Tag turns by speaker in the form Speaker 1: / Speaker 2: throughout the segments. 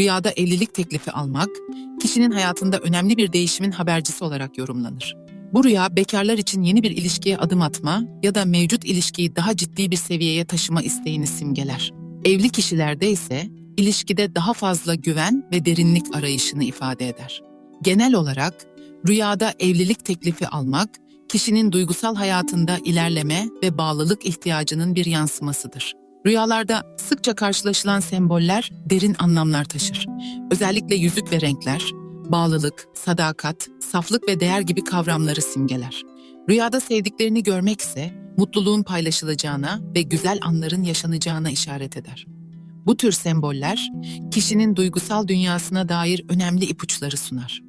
Speaker 1: Rüyada evlilik teklifi almak, kişinin hayatında önemli bir değişimin habercisi olarak yorumlanır. Bu rüya bekarlar için yeni bir ilişkiye adım atma ya da mevcut ilişkiyi daha ciddi bir seviyeye taşıma isteğini simgeler. Evli kişilerde ise ilişkide daha fazla güven ve derinlik arayışını ifade eder. Genel olarak rüyada evlilik teklifi almak, kişinin duygusal hayatında ilerleme ve bağlılık ihtiyacının bir yansımasıdır. Rüyalarda sıkça karşılaşılan semboller derin anlamlar taşır. Özellikle yüzük ve renkler, bağlılık, sadakat, saflık ve değer gibi kavramları simgeler. Rüyada sevdiklerini görmek ise mutluluğun paylaşılacağına ve güzel anların yaşanacağına işaret eder. Bu tür semboller kişinin duygusal dünyasına dair önemli ipuçları sunar.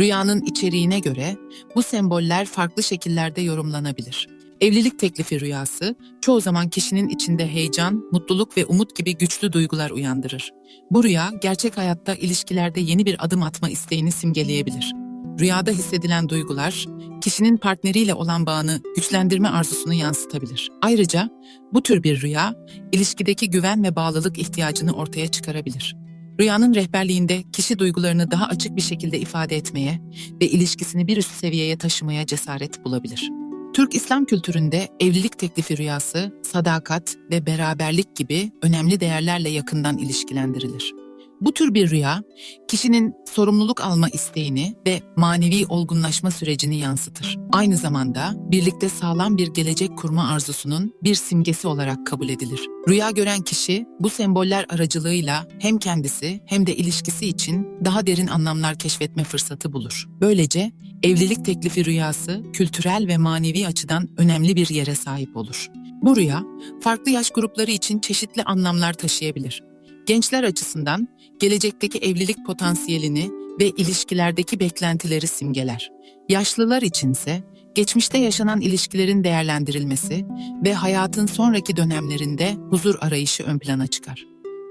Speaker 1: Rüyanın içeriğine göre bu semboller farklı şekillerde yorumlanabilir. Evlilik teklifi rüyası çoğu zaman kişinin içinde heyecan, mutluluk ve umut gibi güçlü duygular uyandırır. Bu rüya gerçek hayatta ilişkilerde yeni bir adım atma isteğini simgeleyebilir. Rüyada hissedilen duygular kişinin partneriyle olan bağını güçlendirme arzusunu yansıtabilir. Ayrıca bu tür bir rüya ilişkideki güven ve bağlılık ihtiyacını ortaya çıkarabilir. Rüyanın rehberliğinde kişi duygularını daha açık bir şekilde ifade etmeye ve ilişkisini bir üst seviyeye taşımaya cesaret bulabilir. Türk İslam kültüründe evlilik teklifi rüyası, sadakat ve beraberlik gibi önemli değerlerle yakından ilişkilendirilir. Bu tür bir rüya, kişinin sorumluluk alma isteğini ve manevi olgunlaşma sürecini yansıtır. Aynı zamanda birlikte sağlam bir gelecek kurma arzusunun bir simgesi olarak kabul edilir. Rüya gören kişi bu semboller aracılığıyla hem kendisi hem de ilişkisi için daha derin anlamlar keşfetme fırsatı bulur. Böylece evlilik teklifi rüyası kültürel ve manevi açıdan önemli bir yere sahip olur. Bu rüya farklı yaş grupları için çeşitli anlamlar taşıyabilir. Gençler açısından gelecekteki evlilik potansiyelini ve ilişkilerdeki beklentileri simgeler. Yaşlılar içinse geçmişte yaşanan ilişkilerin değerlendirilmesi ve hayatın sonraki dönemlerinde huzur arayışı ön plana çıkar.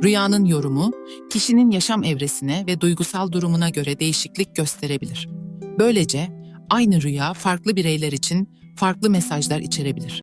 Speaker 1: Rüyanın yorumu, kişinin yaşam evresine ve duygusal durumuna göre değişiklik gösterebilir. Böylece aynı rüya farklı bireyler için farklı mesajlar içerebilir.